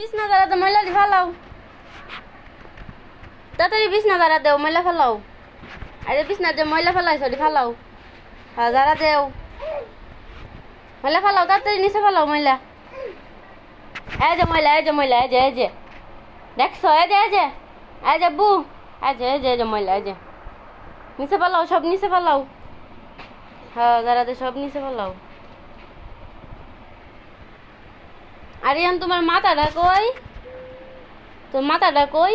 বিছনা দাঁড়াতে ময়লা দি ফেলাও। তাড়াতাড়ি বিছনা দাঁড়া দেও, ময়লা ফেলাও। আরে বিছনা যে ময়লা ফেলাইছ ফেলাও। হ্যাঁ দাঁড়া দেও। ময়লা ফেলাও, তাড়াতাড়ি নিচে ফেলাও ময়লা। এই যে ময়লা, এই যে ময়লা, এই যে এই যে। দেখছ? এই যে এই যে। এই যে বু। এই যে এই যে এই যে ময়লা, এই যে। নিচে ফেলাও, সব নিচে ফেলাও। হ্যাঁ দাঁড়া দে, সব নিচে ফেলাও। আরিয়ান, তোমার মাথাটা কই? তোর মাথাটা কই?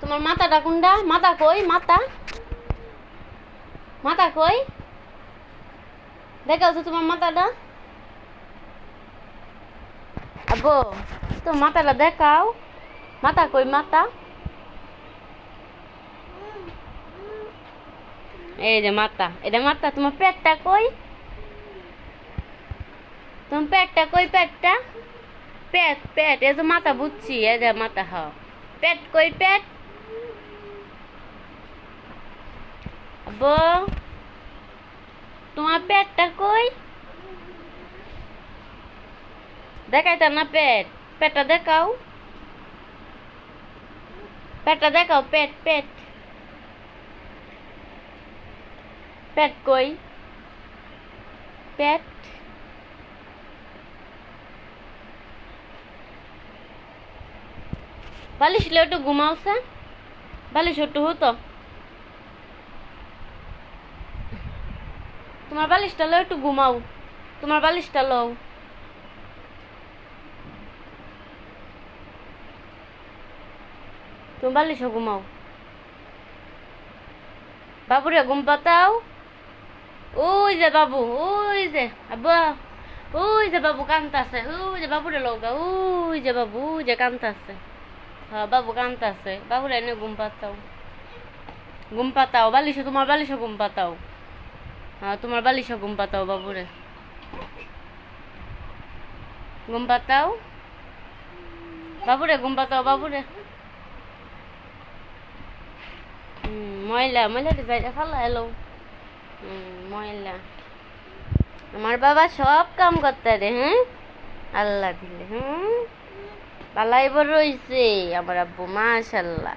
তোমার মাথাটা কোনটা? মাথা কই? মাথা? মাথা কই? দেখাও তো তোমার মাথাটা। আব্বু, তোর মাথাটা দেখাও। মাথা কই মাথা? এই যে মাথা এটা মাথা তোমার পেটটা কই? তোমার পেটটা কই পেটটা? পেট পেট, এই যে মাথা বুঝছি, এই যে মাথা হ পেট কই পেট? আব্বু, তোমার পেটটা কই? দেখাইতা না পেট, পেটটা দেখাও। পেটটা দেখাও, পেট পেট। পেট কই? পেট বালিশ লে একটু ঘুমাওছে বালিশ একটু হতো তোমার বালিশটা লো একটু ঘুমাও। তোমার বালিশটা লও তুমি বালিশও ঘুমাও। বাবুরে ঘুম পাতাও। ওই যে বাবু ওই যে আব্বা ওই যে বাবু কান্তাছে ওই যে বাবুরে লগা ওই যে বাবু ওই যে কান্তাছে হ্যাঁ বাবু কান্তাছে বাবুরে এনে ঘুম পাতাও ঘুম পাতাও বালিশে তোমার বালিশে ঘুম পাতাও হ্যাঁ তোমার বালিশে ঘুম পাতাও বাবুরে ঘুম পাতাও বাবুরে ঘুম পাতাও বাবুরে ময়লা ময়লাটা যাই ফালা এলো ময়লা। আমার বাবা সব কাম করতে রে হ্যাঁ? আল্লাহ দিলে, হুম? পালাই বড় রইছে আমার আব্বু, মাশাল্লাহ।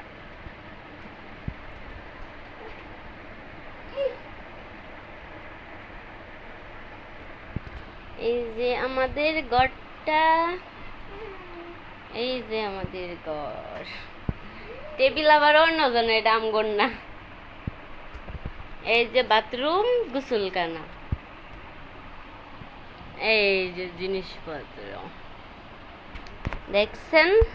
এই যে আমাদের ঘরটা, এই যে আমাদের ঘর। টেবিল আবার অন্যজনের দাম না। এই যে বাথরুম গুসলখানা। এই যে জিনিসপত্র। দেখছেন?